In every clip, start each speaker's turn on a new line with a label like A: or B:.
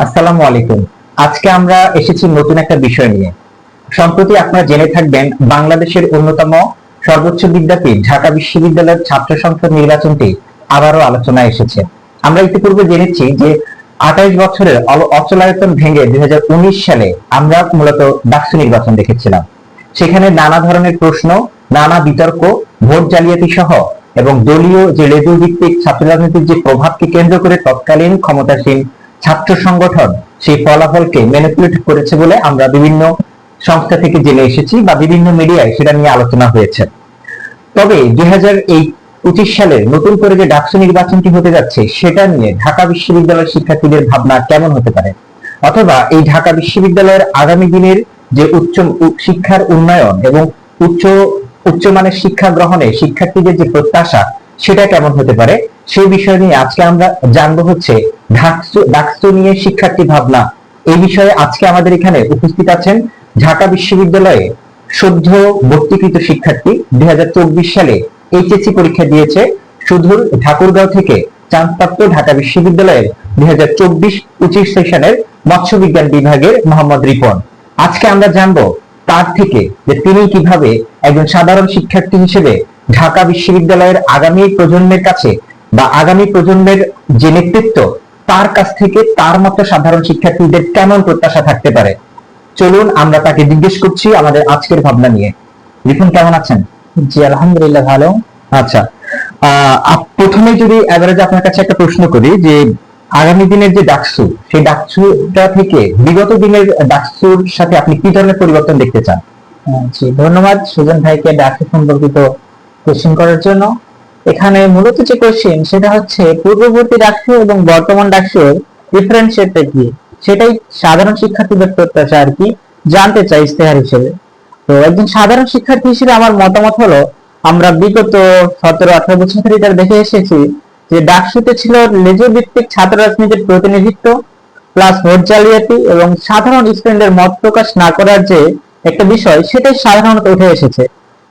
A: আসসালামু আলাইকুম। আজকে আমরা এসেছি নতুন একটা বিষয় নিয়ে। সম্প্রতি আপনারা জেনে থাকবেন, বাংলাদেশের অন্যতম সর্বোচ্চ বিদ্যাপীঠ, ঢাকা বিশ্ববিদ্যালয়ের ছাত্র সংসদ নির্বাচনটি আবারও আলোচনায় এসেছে। আমরা ইতিপূর্বে জেনেছি যে আঠাইশ বছরের অচলায়তন ভেঙে দুই হাজার উনিশ সালে আমরা মূলত ডাকসু নির্বাচন দেখেছিলাম। সেখানে নানা ধরনের প্রশ্ন, নানা বিতর্ক, ভোট জালিয়াতি সহ এবং দলীয় যে লেজুর ভিত্তিক ছাত্র রাজনীতির যে প্রভাবকে কেন্দ্র করে তৎকালীন ক্ষমতাসীন ছাত্র সংগঠন সেই ফলাফলকে ম্যানিপুলেট করেছে বলে আমরা বিভিন্ন সংস্থা থেকে জেনে এসেছি বা বিভিন্ন মিডিয়ায় সেটা নিয়ে আলোচনা হয়েছে। তবে দুই হাজার এই পঁচিশ সালের নতুন করে যে ডাকসু নির্বাচনটি হতে যাচ্ছে, সেটা নিয়ে ঢাকা বিশ্ববিদ্যালয়ের শিক্ষার্থীদের ভাবনা কেমন হতে পারে? অথবা এই ঢাকা বিশ্ববিদ্যালয়ের আগামী দিনের যে উচ্চ শিক্ষার উন্নয়ন এবং উচ্চ, উচ্চমানের শিক্ষা গ্রহণে শিক্ষার্থীদের যে প্রত্যাশা সেটা কেমন হতে পারে? সেই বিষয় নিয়ে আজকে আমরা জানব হচ্ছে ডাকসু নিয়ে শিক্ষার্থী ভাবনা। এই বিষয়ে আজকে আমাদের এখানে উপস্থিত আছেন ঢাকা বিশ্ববিদ্যালয়ে সদ্য ভর্তিকৃত শিক্ষার্থী দুই হাজার চব্বিশ সালে এইচএসসি পরীক্ষা দিয়েছে। সুদূর ঠাকুরগাঁও থেকে চান্সপ্রাপ্ত ঢাকা বিশ্ববিদ্যালয়ের দুই হাজার চব্বিশ পঁচিশ সেশনের মৎস্য বিজ্ঞান বিভাগের মোহাম্মদ রিপন। আজকে আমরা জানব তার থেকে যে তিনি কীভাবে একজন সাধারণ শিক্ষার্থী হিসেবে ঢাকা বিশ্ববিদ্যালয়ের আগামী প্রজন্মের কাছে বা আগামী প্রজন্মের যে নেতৃত্ব তার কাছ থেকে তার মতো সাধারণ শিক্ষার্থীদের কেমন প্রত্যাশা থাকতে পারে? চলুন আমরা তাকে জিজ্ঞেস করছি আমাদের আজকের ভাবনা নিয়ে। রিপন কেমন আছেন?
B: জি আলহামদুলিল্লাহ ভালো।
A: আচ্ছা আহ, প্রথমে যদি এভারেজ আপনার কাছে একটা প্রশ্ন করি যে আগামী দিনের যে ডাকসু সেই ডাকসুটা থেকে বিগত দিনের ডাকসুর সাথে আপনি কি ধরনের পরিবর্তন দেখতে চান?
B: হ্যাঁ, জি ধন্যবাদ সুজন ভাইকে ডাকে সম্পর্কিত কোশ্চেন করার জন্য। এখানে মূলত যে কোশ্চেন সেটা হচ্ছে পূর্ববর্তী ডাকসু এবং বর্তমান ডাকসুর ডিফারেন্সিয়েটটা কি? সেটাই সাধারণ শিক্ষার্থীদের প্রত্যাশা আর কি জানতে চাই ইস্তেহার হিসেবে। তো একজন সাধারণ শিক্ষার্থী হিসেবে আমার মতামত হলো আমরা বিগত সতেরো আঠারো বছর ধরে এটা দেখে এসেছি যে ডাকসুতে ছিল লেজুর ভিত্তিক ছাত্র রাজনীতির প্রতিনিধিত্ব প্লাস ভোট জালিয়াতি এবং সাধারণ স্টুডেন্টের মত প্রকাশ না করার যে একটা বিষয়, সেটাই সাধারণত উঠে এসেছে।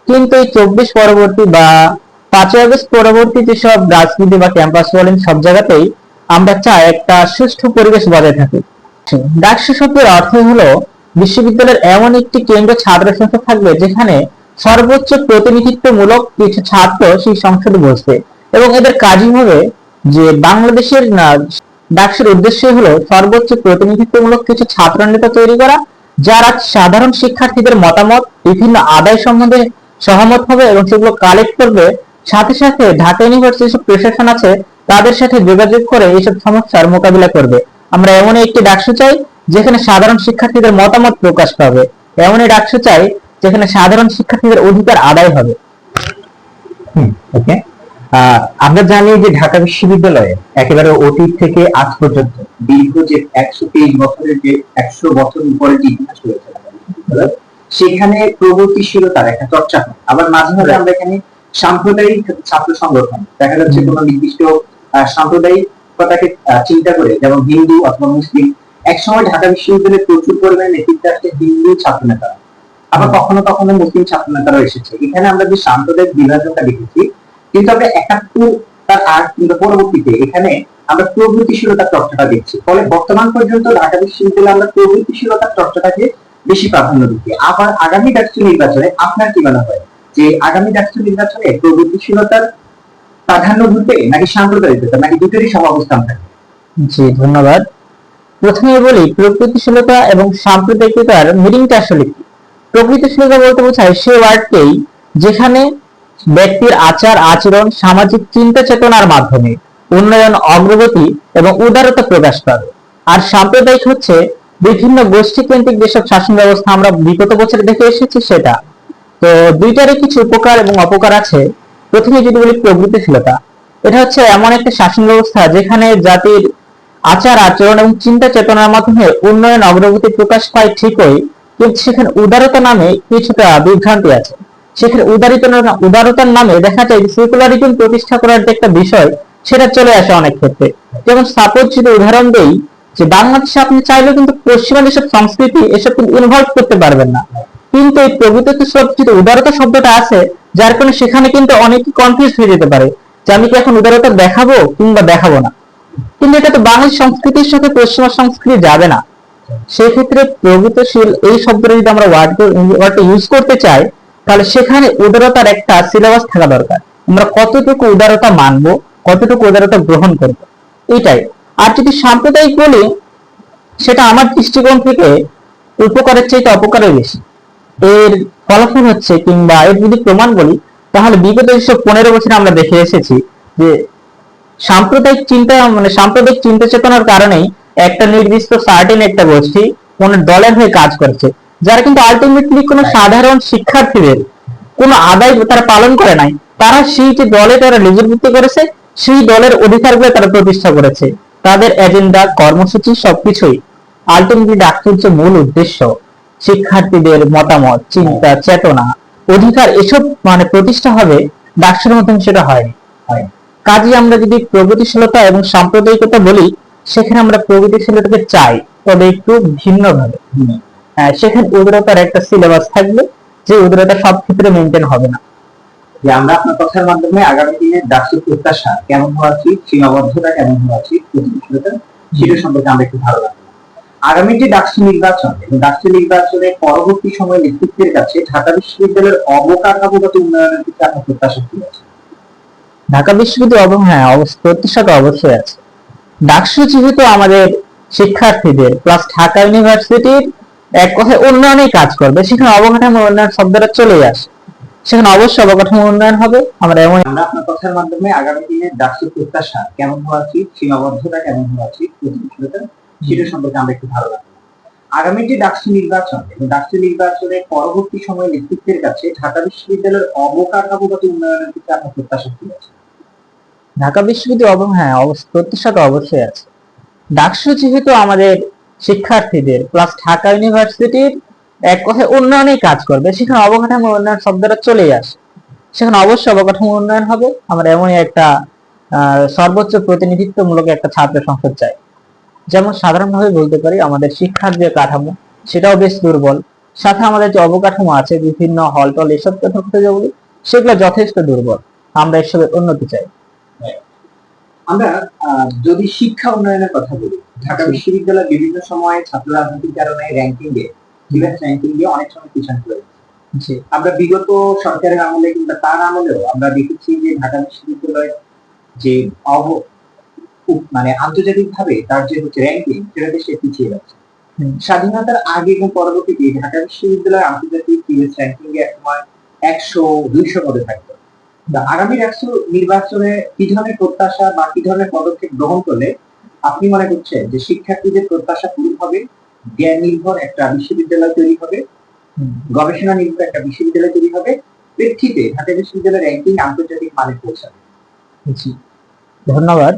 B: কিন্তু এই চব্বিশ পরবর্তী বা পাঁচই আগস্ট পরবর্তী যেসব রাজনীতি বা ক্যাম্পাস বলেন, সব জায়গাতেই আমরা চাই একটা সুষ্ঠু পরিবেশ বজায় থাকে। ডাকসু শব্দের অর্থ হলো, বিশ্ববিদ্যালয়ের এমন একটি কেন্দ্র ছাত্র সংসদ থাকবে যেখানে সর্বোচ্চ প্রতিনিধিত্বমূলক কিছু ছাত্র সেই সংসদে বসবে। এবং এদের কাজই হবে যে বাংলাদেশের ডাকসুর উদ্দেশ্য হলো সর্বোচ্চ প্রতিনিধিত্বমূলক কিছু ছাত্র নেতা তৈরি করা, যারা সাধারণ শিক্ষার্থীদের মতামত, বিভিন্ন আদায় সম্বন্ধে সহমত হবে এবং সেগুলো কালেক্ট করবে। সাথে সাথে ঢাকা ইউনিভার্সিটির যেসব প্রশাসন আছে, তাদের সাথে যোগাযোগ করে এইসব সমস্যার মোকাবিলা করবে। আমরা এমন একটি ডাকসু চাই, যেখানে সাধারণ শিক্ষার্থীদের মতামত প্রকাশ পাবে। এমনই ডাকসু চাই, যেখানে সাধারণ শিক্ষার্থীদের অধিকার আদায় হবে।
A: ওকে আমরা জানি যে ঢাকা বিশ্ববিদ্যালয়ে একেবারে অতীত থেকে আজ পর্যন্ত দীর্ঘ যে একশো তেইশ বছরের যে একশো বছর পরে যে ইতিহাস রয়েছে সেখানে প্রগতিশীলতার একটা চর্চা হয়। আবার মাঝে মাঝে আমরা এখানে সাম্প্রদায়িক ছাত্র সংগঠন দেখা যাচ্ছে। কোনো নির্দিষ্ট সাম্প্রদায়িকতাকে চিন্তা করে যেমন হিন্দু অথবা মুসলিম একসময় ঢাকা বিশ্ববিদ্যালয়ে প্রচুর পরিমাণে নেতৃত্বে আসছে হিন্দু ছাত্র নেতারা আবার কখনো কখনো মুসলিম ছাত্র নেতারা এসেছে। এখানে আমরা যে সাম্প্রদায়িক বিভাজনটা দেখেছি কিন্তু আমরা একাত্তর তার আগ কিংবা পরবর্তীতে এখানে আমরা প্রগতিশীলতার চর্চাটা দেখছি। ফলে বর্তমান পর্যন্ত ঢাকা বিশ্ববিদ্যালয়ে আমরা প্রগতিশীলতার চর্চাটাকে বেশি প্রাধান্য দিচ্ছি। আবার আগামী ডাকসু নির্বাচনে আপনার কি মনে হয়? যে আগামী ডাকসু নির্বাচনে প্রগতিশীলতার প্রাধান্য দিতে নাকি সাম্প্রদায়িকতা, নাকি দুটোরই সমাবস্থান থাকে
B: জি, ধন্যবাদ। প্রথমে বলি প্রকৃতিশীলতা এবং সাম্প্রদায়িকতার মিনিংটা আসলে কি? প্রকৃতিশীলতা বলতে বোঝায় সে ওয়ার্ডকেই যেখানে ব্যক্তির আচার, আচরণ, সামাজিক চিন্তা চেতনার মাধ্যমে উন্নয়ন, অগ্রগতি এবং উদারতা প্রকাশ পাবে আর সাম্প্রদায়িক হচ্ছে বিভিন্ন গোষ্ঠী কেন্দ্রিক যেসব শাসন ব্যবস্থা আমরা বিগত বছরে দেখে এসেছি সেটা। তো দুইটারই কিছু উপকার এবং অপকার আছে। প্রথমে যদি বলি প্রগতিশীলতা এটা হচ্ছে এমন একটা শাসন ব্যবস্থা যেখানে জাতির আচার, আচরণ এবং চিন্তা চেতনার মাধ্যমে উন্নয়ন, অগ্রগতি প্রকাশ পায় ঠিকই, কিন্তু সেখানে উদারতা নামে কিছুটা বিভ্রান্তি আছে। সেখানে উদারিত উদারতার নামে দেখা যায় যে সেকুলারিজম প্রতিষ্ঠা করার যে একটা বিষয়, সেটা চলে আসে অনেক ক্ষেত্রে। যেমন সাপোজ যদি উদাহরণ দেই যে বাংলাদেশে আপনি চাইলেও কিন্তু পশ্চিমা যেসব সংস্কৃতি এসব কিন্তু ইনভলভ করতে পারবেন না। কিন্তু এই প্রকৃতিতে সব যদি উদারতা শব্দটা আছে, যার কারণে সেখানে কিন্তু অনেকে কনফিউজ হয়ে যেতে পারে যে আমি কি এখন উদারতা দেখাবো কিংবা দেখাবো না। কিন্তু এটা তো বাংলা সংস্কৃতির সাথে পশ্চিমা সংস্কৃতি যাবে না। সেক্ষেত্রে প্রগতিশীল এই শব্দটা যদি আমরা ওয়ার্ড ওয়ার্ডটা ইউজ করতে চাই তাহলে সেখানে উদারতার একটা সিলেবাস থাকা দরকার। আমরা কতটুকু উদারতা মানবো, কতটুকু উদারতা গ্রহণ করব এইটাই আর যদি সাম্প্রদায়িক বলি, সেটা আমার দৃষ্টিকোণ থেকে উপকারের চাইতে অপকারের বেশি। এর ফলাফল হচ্ছে কিংবা এর যদি প্রমাণ বলি, তাহলে বিগত যেসব পনেরো বছরে আমরা দেখে এসেছি, যে সাম্প্রদায়িক চিন্তা মানে সাম্প্রদায়িক চিন্তা চেতনার কারণেই একটা নির্দিষ্ট সার্টেন একটা গোষ্ঠী কোন দলের হয়ে কাজ করছে। যারা কিন্তু আলটিমেটলি কোনো সাধারণ শিক্ষার্থীদের কোনো আদায় তারা পালন করে নাই, তারা সেই যে দলে তারা নিযুক্ত করেছে, সেই দলের অধিকারগুলো তারা প্রতিষ্ঠা করেছে। তাদের এজেন্ডা কর্মসূচি সবকিছুই আলটিমেটলি ডাক্তার যে মূল উদ্দেশ্য। শিক্ষার্থীদের মতামত, চিন্তা, চেতনা, অধিকার এসব মানে প্রতিষ্ঠা হবে ডাক্তারের মাধ্যমে সেটা হয়। কাজে আমরা যদি প্রগতিশীলতা এবং সাম্প্রদায়িকতা বলি, সেখানে আমরা প্রগতিশীলতাকে চাই, তবে একটু ভিন্ন ভাবে সেখানে উদারতার একটা সিলেবাস থাকবে যে উদারতা সব ক্ষেত্রে মেনটেন হবে না।
C: যে আমরা আপনার কথার মাধ্যমে আগামী দিনে ডাক্তার প্রত্যাশা কেমন হওয়া উচিত সীমাবদ্ধতা কেমন হওয়া উচিত প্রতিনিধিত্বটা সেটা সম্পর্কে আমরা একটু ধারণা। আগামী যে ডাকসু নির্বাচন এবং ডাকসু নির্বাচনে পরবর্তী সময়ে নেতৃত্বের কাছে ঢাকা বিশ্ববিদ্যালয়ের অবকাঠামোগত উন্নয়নের দিকে আপনার প্রত্যাশা কি আছে?
B: ঢাকা বিশ্ববিদ্যালয় অব- হ্যাঁ প্রত্যাশা তো অবশ্যই আছে। ডাকসু যেহেতু আমাদের শিক্ষার্থীদের প্লাস ঢাকা ইউনিভার্সিটির এক কথায় উন্নয়নে কাজ করবে। সেখানে অবকাঠামো উন্নয়ন শব্দটা চলে আসে। সেখানে অবশ্যই অবকাঠামো উন্নয়ন হবে। আমরা এমন
C: আমরা আপনার কথার মাধ্যমে আগামী দিনে ডাকসু প্রত্যাশা কেমন হওয়া উচিত সীমাবদ্ধতা কেমন হওয়া উচিত সেটা সম্পর্কে আমরা একটু ধারণা পেলাম। আগামী যে ডাকসু নির্বাচন এবং ডাকসু নির্বাচনে পরবর্তী সময়ে নেতৃত্বের কাছে ঢাকা বিশ্ববিদ্যালয়ের অবকাঠামোগত উন্নয়নের দিকে আপনার প্রত্যাশা কি আছে?
B: ঢাকা বিশ্ববিদ্যালয় হ্যাঁ প্রত্যাশা তো অবশ্যই আছে। ডাকসু যেহেতু আমাদের শিক্ষার্থীদের প্লাস ঢাকা ইউনিভার্সিটির এক কথায় উন্নয়নে কাজ করবে। সেখানে অবকাঠামো উন্নয়ন শব্দটা চলেই আসে। সেখানে অবশ্যই অবকাঠামো উন্নয়ন হবে। আমরা এমনই একটা সর্বোচ্চ প্রতিনিধিত্বমূলক একটা ছাত্র সংসদ চাই। যেমন সাধারণভাবে বলতে পারি, আমাদের শিক্ষার যে কাঠামো, সেটাও বেশ দুর্বল। সাথে আমাদের যে অবকাঠামো আছে, বিভিন্ন হল টল এসব কথা বলতে যে সেগুলো যথেষ্ট দুর্বল। আমরা এসবের উন্নতি চাই।
C: আমরা যদি শিক্ষা উন্নয়নের কথা বলি ঢাকা বিশ্ববিদ্যালয় বিভিন্ন সময়ে ছাত্র রাজনীতির কারণে র্যাঙ্কিং এ ডিফেন্স র্যাঙ্কিং এ অনেক সময় পিছনে গেছে। আমরা বিগত সরকারের আমলে কিংবা তার আমলেও আমরা দেখেছি যে ঢাকা বিশ্ববিদ্যালয় যে অব মানে আন্তর্জাতিক ভাবে তার যে হচ্ছে র্যাঙ্কিং সেটাতে সে পিছিয়ে যাচ্ছে। স্বাধীনতার আগে এবং পরবর্তীতে ঢাকা বিশ্ববিদ্যালয় আন্তর্জাতিক টিএস র্যাঙ্কিং এ একসময় একশো দুইশো পদে থাকতো। আগামী একশো নির্বাচনে কি ধরনের প্রত্যাশা বা কি ধরনের পদক্ষেপ গ্রহণ করলে আপনি মনে করছেন যে শিক্ষার্থীদের প্রত্যাশা পূরণ হবে? জ্ঞান নির্ভর একটা বিশ্ববিদ্যালয় তৈরি হবে? গবেষণা নির্ভর একটা বিশ্ববিদ্যালয় তৈরি হবে? প্রেক্ষিতে ঢাকা বিশ্ববিদ্যালয়ের র্যাঙ্কিং আন্তর্জাতিক মানে পৌঁছাবে।
B: ধন্যবাদ।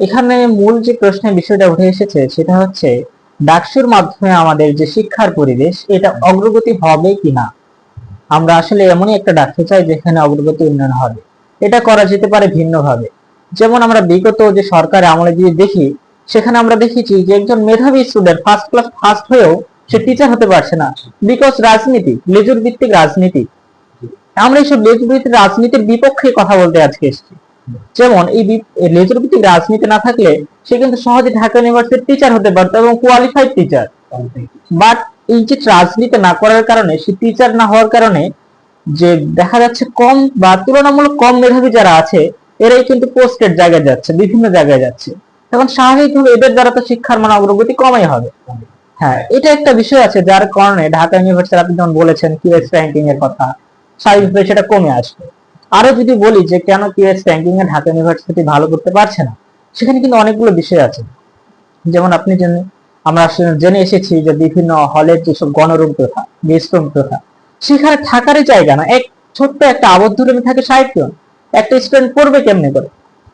B: এখানে মূল যে প্রশ্নের বিষয়টা উঠে এসেছে, সেটা হচ্ছে, ডাকসুর মাধ্যমে আমাদের যে শিক্ষার পরিবেশ, এটা অগ্রগতি হবে কিনা? আমরা আসলে এমনই একটা ডাকতে চাই যেখানে অগ্রগতি উন্নয়ন হবে। এটা করা যেতে পারে ভিন্নভাবে। যেমন আমরা বিগত যে সরকার আমলে যদি দেখি, সেখানে আমরা দেখেছি যে একজন মেধাবী স্টুডেন্ট ফার্স্ট ক্লাস ফার্স্ট হয়েও সে টিচার হতে পারছে না বিকজ রাজনীতি লেজুর ভিত্তিক রাজনীতি। আমরা এইসব লেজুর ভিত্তিক রাজনীতির বিপক্ষে কথা বলতে আজকে এসেছি। যেমন এই লেজুর ভিত্তিক রাজনীতি না থাকলে সে কিন্তু সহজে ঢাকা ইউনিভার্সিটির টিচার হতে পারতো এবং কোয়ালিফাইড টিচার বাট এই যে রাজনীতি না করার কারণে, সে টিচার না হওয়ার কারণে যে দেখা যাচ্ছে কম বা তুলনামূলক কম মেধাবী যারা আছে এরাই কিন্তু পোস্টেড জায়গায় যাচ্ছে, বিভিন্ন জায়গায় যাচ্ছে। তখন স্বাভাবিকভাবে এদের দ্বারা তো শিক্ষার মান অগ্রগতি কমই হবে। হ্যাঁ এটা একটা বিষয় আছে যার কারণে ঢাকা ইউনিভার্সিটি আপনি যেমন বলেছেন কিউএস র্যাঙ্কিং এর কথা, স্বাভাবিকভাবে সেটা কমে আসবে। আরও যদি বলি যে কেন কিউএস র্যাঙ্কিং এ ঢাকা ইউনিভার্সিটি ভালো করতে পারছে না, সেখানে কিন্তু অনেকগুলো বিষয় আছে। যেমন আপনি জেনে, আমরা জেনে এসেছি যে বিভিন্ন হলের যেসব গণরুম প্রথা গেস্ট রুম প্রথা, সেখানে থাকারই জায়গা না। এক ছোট্ট একটা আবদ্ধ রুমে থাকে জন। একটা স্টুডেন্ট পড়বে কেমনে করে?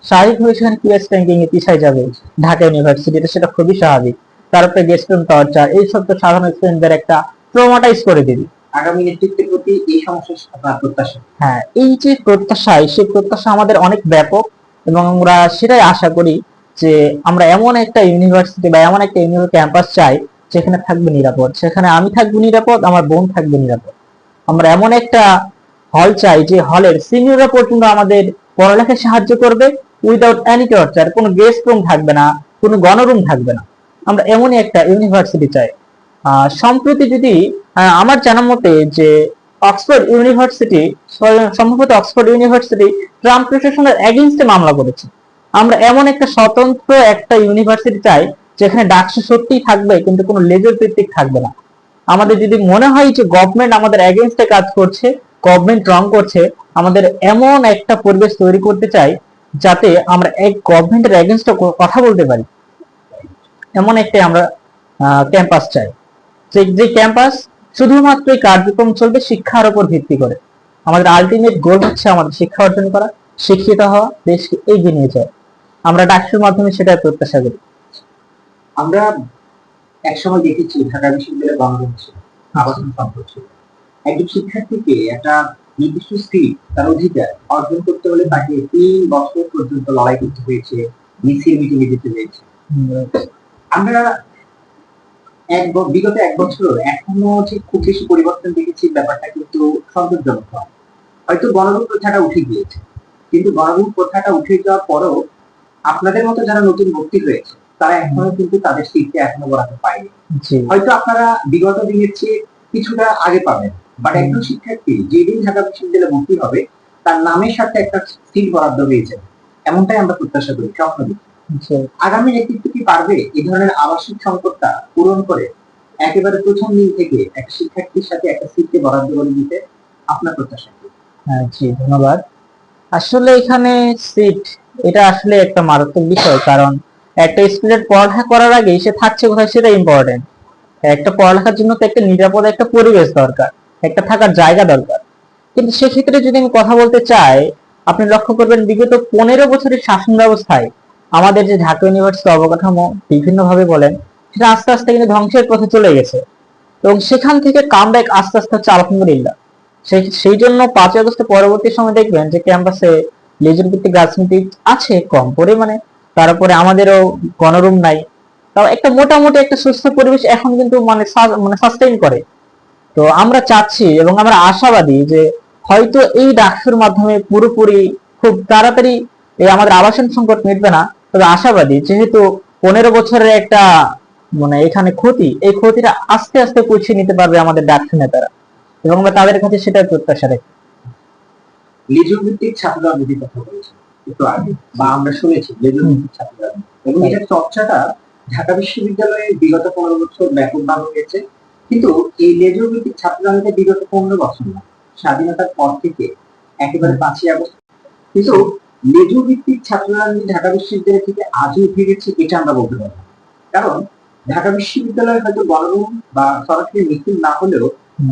B: স্বাভাবিকভাবে সেখানে কিউএস র্যাঙ্কিং এ পিছায় যাবে। ঢাকা ইউনিভার্সিটিতে সেটা খুবই স্বাভাবিক। তারপরে গেস্ট রুম টর্চার এই সব তো সাধারণ স্টুডেন্টদের একটা ট্রমাটাইজ করে দিবি।
C: আগামী নেতৃত্বের প্রতি এই সমস্যা প্রত্যাশা?
B: হ্যাঁ এই যে প্রত্যাশায় সেই প্রত্যাশা আমাদের অনেক ব্যাপক এবং আমরা সেটাই আশা করি যে আমরা এমন একটা ইউনিভার্সিটি বা এমন একটা ইউনিভার্সিটি ক্যাম্পাস চাই যেখানে থাকবে নিরাপদ। সেখানে আমি থাকব নিরাপদ আমার বোন থাকবে নিরাপদ। আমরা এমন একটা হল চাই যে হলের সিনিয়ররা পর্যন্ত আমাদের পড়ালেখায় সাহায্য করবে। উইদাউট এনি টর্চার কোনো গেস্ট রুম থাকবে না, কোনো গণরুম থাকবে না। আমরা এমনই একটা ইউনিভার্সিটি চাই। সম্প্রতি যদি আমার জানা মতে যে অক্সফোর্ড ইউনিভার্সিটি সম্ভবত অক্সফোর্ড ইউনিভার্সিটি ট্রাম্প প্রশাসনের এগেনস্টে মামলা করেছে। আমরা এমন একটা স্বতন্ত্র একটা ইউনিভার্সিটি চাই, যেখানে ডাকসু সত্যিই থাকবে, কিন্তু কোনো লেজার ভিত্তিক থাকবে না। আমাদের যদি মনে হয় যে গভর্নমেন্ট আমাদের এগেনস্টে কাজ করছে গভর্নমেন্ট রং করছে, আমাদের এমন একটা পরিবেশ তৈরি করতে চাই যাতে আমরা এক গভর্নমেন্টের এগেনস্টে কথা বলতে পারি। এমন একটা আমরা ক্যাম্পাস চাই। যে ক্যাম্পাস শুধুমাত্র কার্যক্রম চলবে শিক্ষার উপর ভিত্তি করে। আমাদের আলটিমেট গোল হচ্ছে আমাদের শিক্ষা অর্জন করা, শিক্ষিত হওয়া, দেশকে এগিয়ে নিয়ে যায় আমরা ডাকসুর মাধ্যমে সেটা প্রত্যাশা করি।
A: আমরা একসময় দেখেছি ঢাকা বিশ্ববিদ্যালয়ে আবাসন ছিল একজন শিক্ষার্থীকে একটা নির্দিষ্ট সিট তার অধিকার অর্জন করতে হলে তাকে তিন বছর পর্যন্ত লড়াই করতে হয়েছে মিছিল মিটিংয়ে যেতে হয়েছে। আমরা এক বিগত এক বছর এখনও যে খুব বেশি পরিবর্তন দেখেছি ব্যাপারটা কিন্তু সন্তোষজনক নয়। হয়তো গণরূপ প্রথাটা উঠে গিয়েছে কিন্তু গণরূপ প্রথাটা উঠে যাওয়ার পরও আপনাদের মতো যারা নতুন ভর্তি হয়েছে তারা এখনও কিন্তু তাদের সিটটা এখনও বরাদ্দ পায়নি হয়তো আপনারা বিগত দিনের চেয়ে কিছুটা আগে পাবেন। বাট একজন শিক্ষার্থী যেদিন ঢাকা বিশ্ববিদ্যালয়ে ভর্তি হবে তার নামের সাথে একটা সিট বরাদ্দ হয়েছে এমনটাই আমরা প্রত্যাশা করি স্বপ্ন দেখি। আগামী নেতৃত্ব কি পারবে? এই ধরনের আবাসিক সংকটটা পূরণ করে একেবারে প্রথম দিন থেকে একটা শিক্ষার্থীর সাথে একটা সিটকে বরাদ্দ করে দিতে আপনার প্রত্যাশা
B: হ্যাঁ জি ধন্যবাদ। আসলে এখানে সিট এটা আসলে একটা মারাত্মক বিষয় কারণ একটা স্টুডেন্ট পড়ালেখা করার আগে সে থাকছে কোথায় সেটা ইম্পর্টেন্ট একটা পড়ালেখার জন্য তো একটা নিরাপদ একটা পরিবেশ দরকার। একটা থাকার জায়গা দরকার। কিন্তু সেক্ষেত্রে যদি আমি কথা বলতে চাই, আপনি লক্ষ্য করবেন বিগত পনেরো বছরের শাসন ব্যবস্থায় আমাদের যে ঢাকা ইউনিভার্সিটি অবকাঠামো বিভিন্নভাবে বলেন, সেটা আস্তে আস্তে কিন্তু ধ্বংসের পথে চলে গেছে। এবং সেখান থেকে কামব্যাক আস্তে আস্তে হচ্ছে আলহামদুলিল্লাহ। সেই সেই জন্য পাঁচই আগস্টের পরবর্তী সময় দেখবেন যে ক্যাম্পাসে লেজুর ভিত্তিক রাজনীতি আছে কম পরিমাণে, তারপরে আমাদেরও গণরুম নাই। তাও একটা মোটামুটি একটা সুস্থ পরিবেশ এখন কিন্তু মানে মানে সাস্টেইন করে। তো আমরা চাচ্ছি এবং আমরা আশাবাদী যে হয়তো এই ডাকসুর মাধ্যমে পুরোপুরি খুব তাড়াতাড়ি এই আমাদের আবাসন সংকট মিটবে না। তবে আশাবাদী যেহেতু পনেরো বছরের একটা মানে এখানে ক্ষতি এই ক্ষতিটা আস্তে আস্তে পুছিয়ে নিতে পারবে আমাদের ডাকসু নেতারা এবং আমরা তাদের কাছে সেটাই প্রত্যাশা রাখি।
A: লেজুর ভিত্তিক ছাত্র রাজনীতির কথা বলেছেন একটু আগে বা আমরা শুনেছি লেজুর ভিত্তিক ছাত্র রাজনীতি এবং এটার চর্চাটা ঢাকা বিশ্ববিদ্যালয়ে বিগত পনেরো বছর ব্যাপকভাবে হয়েছে। কিন্তু এই লেজুর ভিত্তিক ছাত্র বিগত পনেরো বছর না, স্বাধীনতার পর থেকে একেবারে পাঁচই আগস্ট। কিন্তু লেজুর ভিত্তিক ছাত্র রাজনীতি ঢাকা বিশ্ববিদ্যালয় থেকে আজও উঠে গেছে, এটা আমরা বলতে পারব না। কারণ ঢাকা বিশ্ববিদ্যালয়ে হয়তো গণরুম বা সরাসরি মিছিল না হলেও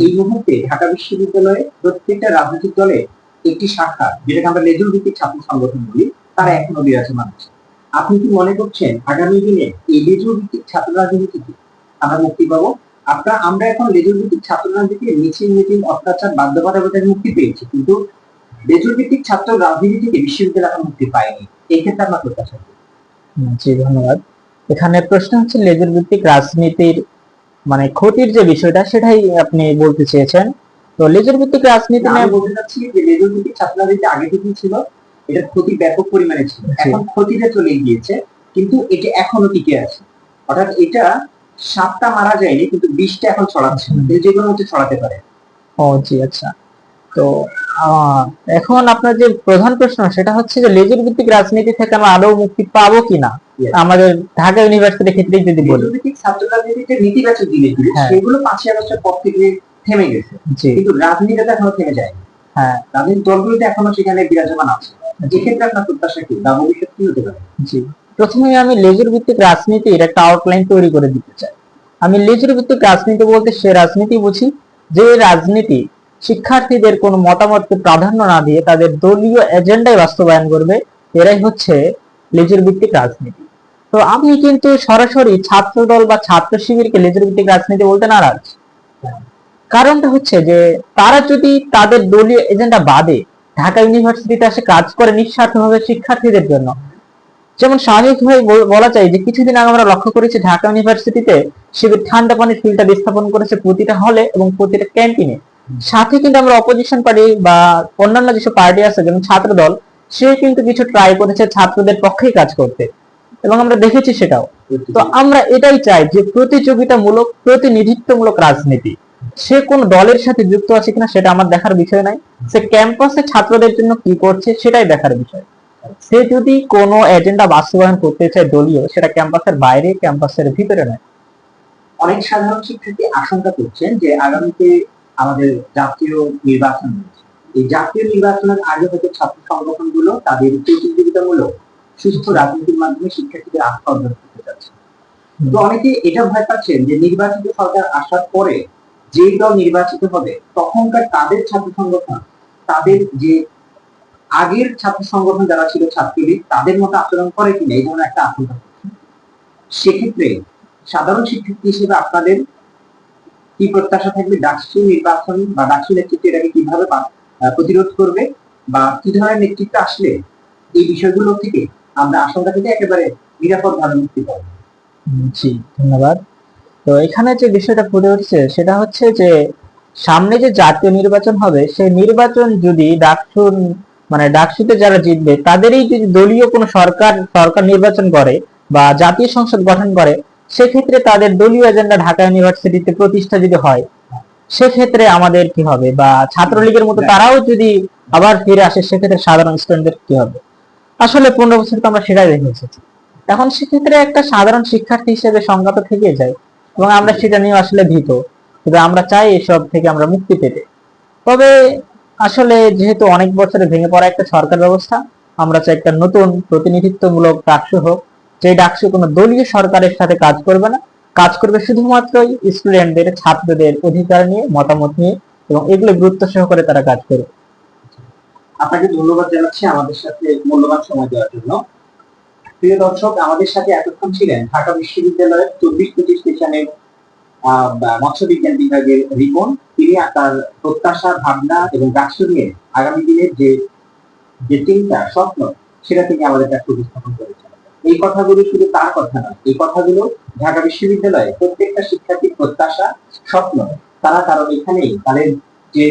A: এই মুহূর্তে ঢাকা বিশ্ববিদ্যালয়ে প্রত্যেকটা রাজনৈতিক দলে একটি শাখা, যেটাকে আমরা লেজুর ভিত্তিক ছাত্র সংগঠন বলি, তারা এখনও বিরাজমান আছে আপনি কি মনে করছেন, আগামী দিনে এই লেজুর ভিত্তিক ছাত্র থেকে আমরা মুক্তি পাবো? আপনার আমরা এখন লেজুর ভিত্তিক ছাত্র রাজনীতি মিছিল মিটিং অত্যাচার বাধ্যবাধকতার মুক্তি পেয়েছি কিন্তু লেজুর ভিত্তিক ছাত্র রাজনীতি থেকে বিশ্ববিদ্যালয় এখন মুক্তি পায়নি। এই ক্ষেত্রে আমরা প্রত্যাশা করি
B: জি ধন্যবাদ। এখানে প্রশ্ন হচ্ছে লেজুর ভিত্তিক রাজনীতির মানে ক্ষতির যে বিষয়টা সেটাই আপনি বলতে চেয়েছেন। তো লেজুর ভিত্তিক রাজনীতি নিয়ে
A: বলতে চাচ্ছি যে লেজুর ভিত্তিক ছাত্র রাজনীতি আগে থেকেই ছিল এটার ক্ষতি ব্যাপক পরিমাণে ছিল। এখন ক্ষতিটা চলে গিয়েছে কিন্তু এটা এখনও টিকে আছে। অর্থাৎ এটা সাতটা মারা যায়নি কিন্তু বিষটা এখন ছড়াচ্ছে।
B: হুম।
A: যে কোনো মুহূর্তে ছড়াতে পারে।
B: ও জি আচ্ছা। তো এখন আপনার যে প্রধান প্রশ্ন সেটা হচ্ছে যে লেজুর ভিত্তিক রাজনীতি থেকে আমরা আদৌ মুক্তি পাবো কিনা? আমাদের ঢাকা ইউনিভার্সিটির ক্ষেত্রে যদি বলি।
A: ছাত্র রাজনীতিতে নেতিবাচক
B: হ্যাঁ।
A: সেগুলো পাঁচই আগস্টের পর থেকে থেমে গেছে। কিন্তু রাজনীতিটা এখনও থেমে যায়নি।
B: হ্যাঁ।
A: দলগুলোতে এখনও সেখানে বিরাজমান আছে। এক্ষেত্রে আপনার প্রত্যাশা কি? বা ভবিষ্যৎ কি হতে পারে?
B: জি। প্রথমে আমি লেজুর ভিত্তিক রাজনীতির একটা আউটলাইন তৈরি করে দিতে চাই। আমি লেজুর ভিত্তিক রাজনীতি বলতে সে রাজনীতি বুঝি, যে রাজনীতি শিক্ষার্থীদের কোনো মতামতকে প্রাধান্য না দিয়ে তাদের দলীয় এজেন্ডাই বাস্তবায়ন করবে, এরাই হচ্ছে লেজুর ভিত্তিক রাজনীতি। তো আমি কিন্তু সরাসরি ছাত্র দল বা ছাত্র শিবিরকে লেজুর ভিত্তিক রাজনীতি বলতে নারাজ। কারণটা হচ্ছে যে তারা যদি তাদের দলীয় এজেন্ডা বাদে, ঢাকা ইউনিভার্সিটিতে এসে কাজ করে নিঃস্বার্থভাবে শিক্ষার্থীদের জন্য যেমন স্বাভাবিকভাবে বল- বলা যায় যে কিছুদিন আগে আমরা লক্ষ্য করেছি ঢাকা ইউনিভার্সিটিতে শিবির ঠান্ডা পানির ফিল্টার স্থাপন করেছে প্রতিটা হলে এবং প্রতিটা ক্যান্টিনে সাথে কিন্তু আমরা অপোজিশন পার্টি বা অন্যান্য যেসব পার্টি আছে যেমন ছাত্র দল সে কিন্তু কিছু ট্রাই করেছে ছাত্রদের পক্ষেই কাজ করতে। এবং আমরা দেখেছি সেটাও। তো আমরা এটাই চাই যে প্রতিযোগিতামূলক প্রতিনিধিত্বমূলক রাজনীতি। সে কোন দলের সাথে যুক্ত আছে কিনা সেটা আমার দেখার বিষয় নাই। সে ক্যাম্পাসে ছাত্রদের জন্য কি করছে সেটাই দেখার বিষয়। সে যদি কোনো এজেন্ডা বাস্তবায়ন করতে চায় দলীয় সেটা ক্যাম্পাসের বাইরে ক্যাম্পাসের ভিতরে নয়।
A: অনেক সাধারণ শিক্ষার্থী আশঙ্কা করছেন যে আগামীতে আমাদের জাতীয় নির্বাচন এই জাতীয় নির্বাচনের আগে হয়তো ছাত্র সংগঠনগুলো তাদের প্রতিযোগিতামূলক সুস্থ রাজনীতির মাধ্যমে শিক্ষার্থীদের আস্থা অর্জন করতে যাচ্ছে তো অনেকে এটা ভয় পাচ্ছেন যে নির্বাচিত সরকার আসার পরে যে দল নির্বাচিত হবে তখনকার তাদের ছাত্র সংগঠন তাদের যে আগের ছাত্র সংগঠন যারা ছিল ছাত্রলীগ, তাদের মতো আচরণ করে কিনা এই ধরনের একটা আশঙ্কা সেক্ষেত্রে সাধারণ শিক্ষার্থী হিসেবে আপনাদের কি প্রত্যাশা থাকবে? ডাকসু নির্বাচন বা ডাকসু নেতৃত্ব এটাকে কীভাবে প্রতিরোধ করবে বা কি ধরনের নেতৃত্ব আসলে এই বিষয়গুলো থেকে আমরা আশঙ্কা থেকে একেবারে নিরাপদ ভাবে মুক্তি পাবো।
B: জি, ধন্যবাদ। তো এখানে যে বিষয়টা ফুটে উঠছে, সেটা হচ্ছে যে সামনে যে জাতীয় নির্বাচন হবে, সেই নির্বাচন যদি ডাকসু মানে ডাকসুতে যারা জিতবে তাদেরই যদি দলীয় কোনো সরকার সরকার নির্বাচন করে বা জাতীয় সংসদ গঠন করে সেক্ষেত্রে তাদের দলীয় এজেন্ডা ঢাকা ইউনিভার্সিটিতে প্রতিষ্ঠা যদি হয় সেক্ষেত্রে আমাদের কি হবে? বা ছাত্রলীগের মতো তারাও যদি আবার ফিরে আসে সেক্ষেত্রে সাধারণ স্টুডেন্টদের কি হবে? আসলে পনেরো বছর তো আমরা সেটাই দেখে এসেছি এখন সেক্ষেত্রে একটা সাধারণ শিক্ষার্থী হিসেবে সংজ্ঞা তো থেকে যায় এবং আমরা সেটা নিয়ে আসলে ভীত। তবে আমরা চাই এসব থেকে আমরা মুক্তি পেতে। তবে আসলে যেহেতু অনেক বছরে ভেঙে পড়া একটা সরকার ব্যবস্থা, আমরা চাই একটা নতুন প্রতিনিধিত্বমূলক ডাকসু হোক। যে ডাকসু কোনো দলীয় সরকারের সাথে কাজ করবে না, কাজ করবে শুধুমাত্রই স্টুডেন্টদের, ছাত্রদের অধিকার নিয়ে, মতামত নিয়ে এবং এগুলো গুরুত্ব সহকারে তারা কাজ করবে।
A: আপনাকে ধন্যবাদ জানাচ্ছি আমাদের সাথে মূল্যবান সময় দেওয়ার জন্য। প্রিয় দর্শক, আমাদের সাথে এতক্ষণ ছিলেন ঢাকা বিশ্ববিদ্যালয়ের চব্বিশ পঁচিশ সেশনের আহ, বা- মৎস্য বিজ্ঞান বিভাগের রিপন তিনি তার প্রত্যাশা ভাবনা এবং ডাকসু নিয়ে আগামী দিনের যে যে চিন্তা স্বপ্ন সেটা তিনি আমাদের কাছে উপস্থাপন করেছেন। এই কথাগুলো শুধু তার কথা নয় এই কথাগুলো ঢাকা বিশ্ববিদ্যালয়ে প্রত্যেকটা শিক্ষার্থীর প্রত্যাশা স্বপ্ন তারা কারণ এখানেই তাদের যে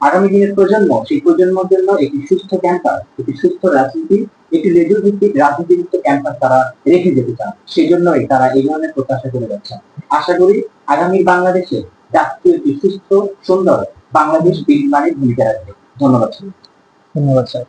A: আগামী দিনের প্রজন্ম সেই প্রজন্মের জন্য একটি সুস্থ ক্যাম্পাস একটি সুস্থ রাজনীতি একটি লেজুর ভিত্তিক রাজনীতিযুক্ত ক্যাম্পাস তারা রেখে যেতে চান। সেই জন্যই তারা এই ধরনের প্রত্যাশা করে যাচ্ছেন। আশা করি আগামী বাংলাদেশে জাতীয় একটি সুস্থ সুন্দর বাংলাদেশ বিনির্মাণের ভূমিকা রাখবে। ধন্যবাদ
B: ধন্যবাদ, স্যার।